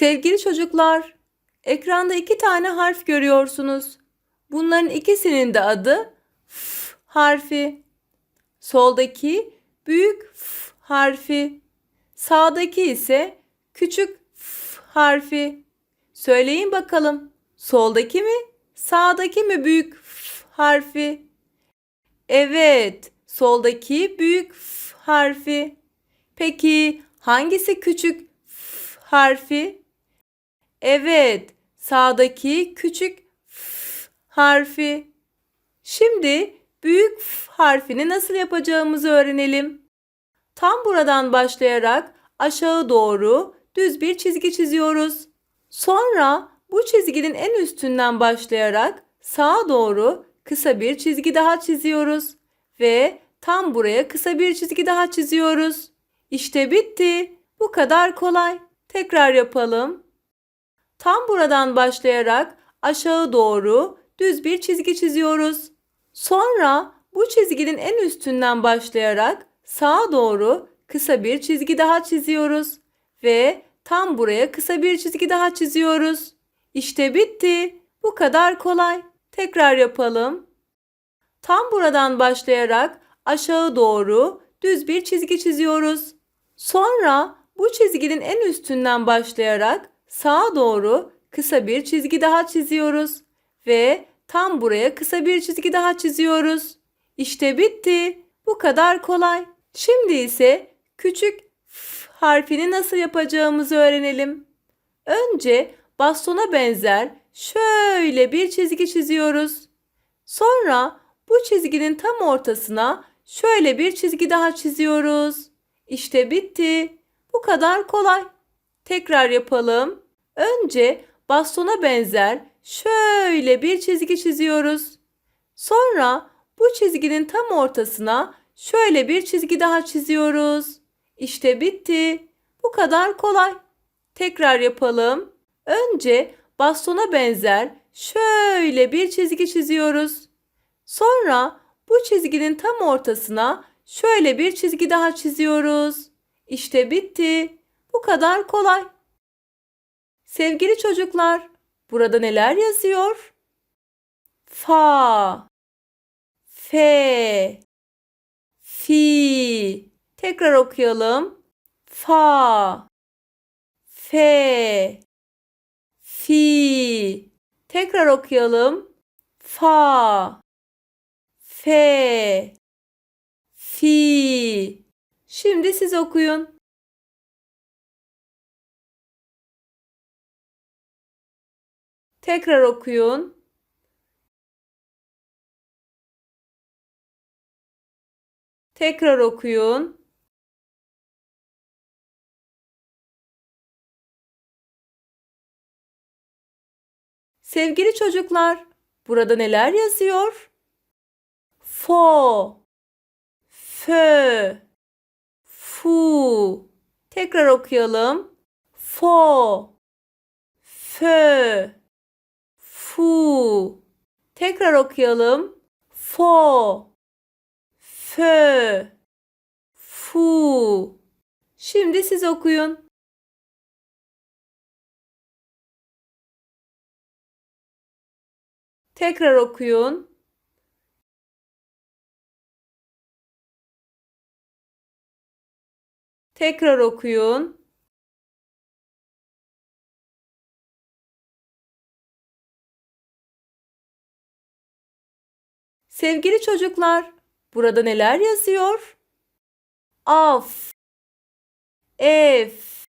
Sevgili çocuklar, ekranda iki tane harf görüyorsunuz. Bunların ikisinin de adı F harfi. Soldaki büyük F harfi. Sağdaki ise küçük F harfi. Söyleyin bakalım. Soldaki mi, sağdaki mi büyük F harfi? Evet, soldaki büyük F harfi. Peki hangisi küçük F harfi? Evet, sağdaki küçük F harfi. Şimdi büyük F harfini nasıl yapacağımızı öğrenelim. Tam buradan başlayarak aşağı doğru düz bir çizgi çiziyoruz. Sonra bu çizginin en üstünden başlayarak sağa doğru kısa bir çizgi daha çiziyoruz ve tam buraya kısa bir çizgi daha çiziyoruz. İşte bitti. Bu kadar kolay. Tekrar yapalım. Tam buradan başlayarak aşağı doğru düz bir çizgi çiziyoruz. Sonra bu çizginin en üstünden başlayarak sağa doğru kısa bir çizgi daha çiziyoruz ve tam buraya kısa bir çizgi daha çiziyoruz. İşte bitti. Bu kadar kolay. Tekrar yapalım. Tam buradan başlayarak aşağı doğru düz bir çizgi çiziyoruz. Sonra bu çizginin en üstünden başlayarak sağa doğru kısa bir çizgi daha çiziyoruz ve tam buraya kısa bir çizgi daha çiziyoruz. İşte bitti. Bu kadar kolay. Şimdi ise küçük f harfini nasıl yapacağımızı öğrenelim. Önce bastona benzer şöyle bir çizgi çiziyoruz. Sonra bu çizginin tam ortasına şöyle bir çizgi daha çiziyoruz. İşte bitti. Bu kadar kolay. Tekrar yapalım. Önce bastona benzer şöyle bir çizgi çiziyoruz. Sonra bu çizginin tam ortasına şöyle bir çizgi daha çiziyoruz. İşte bitti. Bu kadar kolay. Tekrar yapalım. Önce bastona benzer şöyle bir çizgi çiziyoruz. Sonra bu çizginin tam ortasına şöyle bir çizgi daha çiziyoruz. İşte bitti. Bu kadar kolay. Sevgili çocuklar, burada neler yazıyor? Fa, fe, fi. Tekrar okuyalım. Fa, fe, fi. Tekrar okuyalım. Fa, fe, fi. Şimdi siz okuyun. Tekrar okuyun. Tekrar okuyun. Sevgili çocuklar, burada neler yazıyor? Fo, fö, fu. Tekrar okuyalım. Fo, fö, fu. Tekrar okuyalım. Fo, fö, fu. Şimdi siz okuyun. Tekrar okuyun. Tekrar okuyun. Sevgili çocuklar, burada neler yazıyor? Af, ef,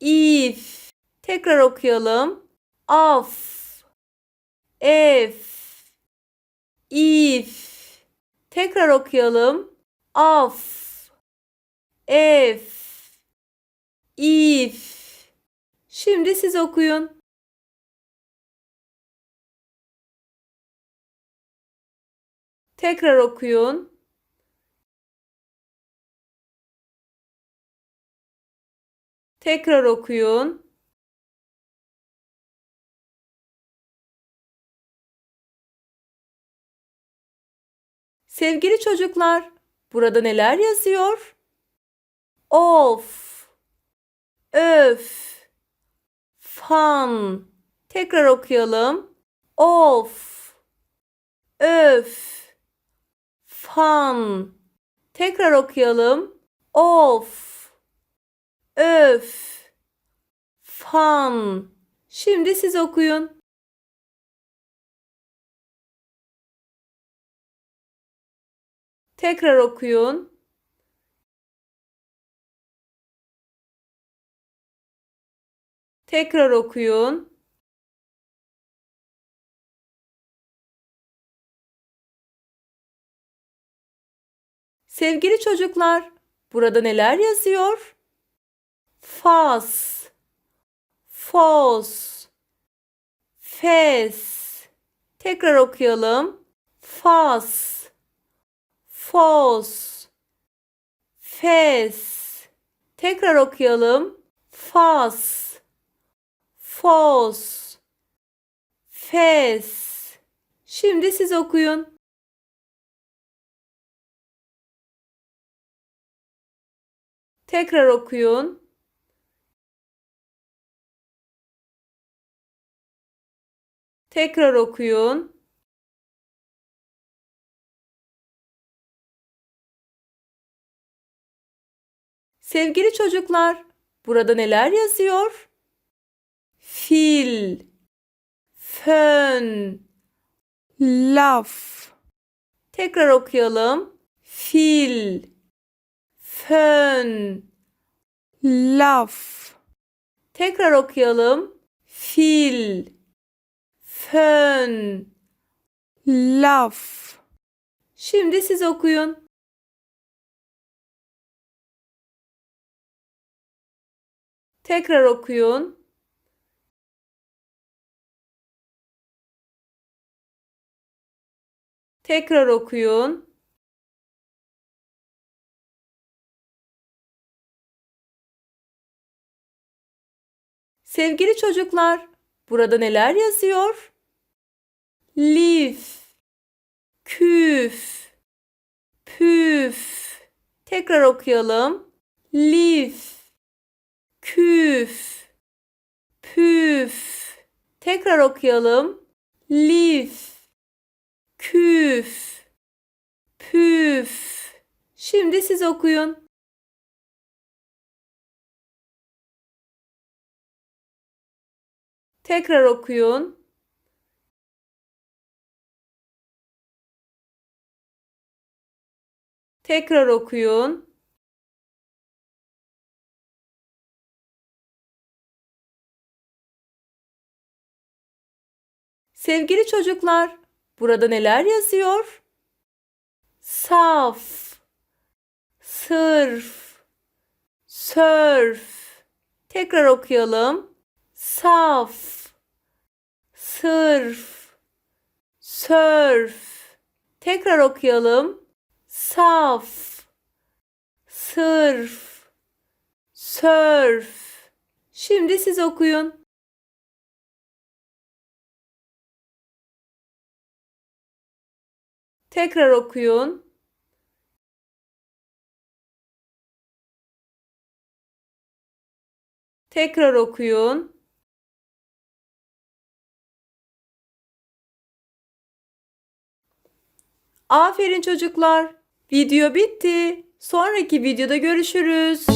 if. Tekrar okuyalım. Af, ef, if. Tekrar okuyalım. Af, ef, if. Şimdi siz okuyun. Tekrar okuyun. Tekrar okuyun. Sevgili çocuklar, burada neler yazıyor? Of, öf, fan. Tekrar okuyalım. Of, öf, fan. Tekrar okuyalım. Of, öf, fan. Şimdi siz okuyun. Tekrar okuyun. Tekrar okuyun. Sevgili çocuklar, burada neler yazıyor? Fas, fos, fes. Tekrar okuyalım. Fas, fos, fes. Tekrar okuyalım. Fas, fos, fes. Şimdi siz okuyun. Tekrar okuyun. Tekrar okuyun. Sevgili çocuklar, burada neler yazıyor? Fil, fön, laf, Tekrar okuyalım. Fil, fön. laf, Tekrar okuyalım. Fil, fön. laf, Şimdi siz okuyun. Tekrar okuyun. Tekrar okuyun. Sevgili çocuklar, burada neler yazıyor? Lif, küf, püf. Tekrar okuyalım. Lif, küf, püf. Tekrar okuyalım. Lif, küf, püf. Şimdi siz okuyun. Tekrar okuyun. Tekrar okuyun. Sevgili çocuklar, burada neler yazıyor? Saf, sırf, sörf. Tekrar okuyalım. Saf, sırf, sörf. Tekrar okuyalım. Saf, sırf, sörf. Şimdi siz okuyun. Tekrar okuyun. Tekrar okuyun. Aferin çocuklar. Video bitti. Sonraki videoda görüşürüz.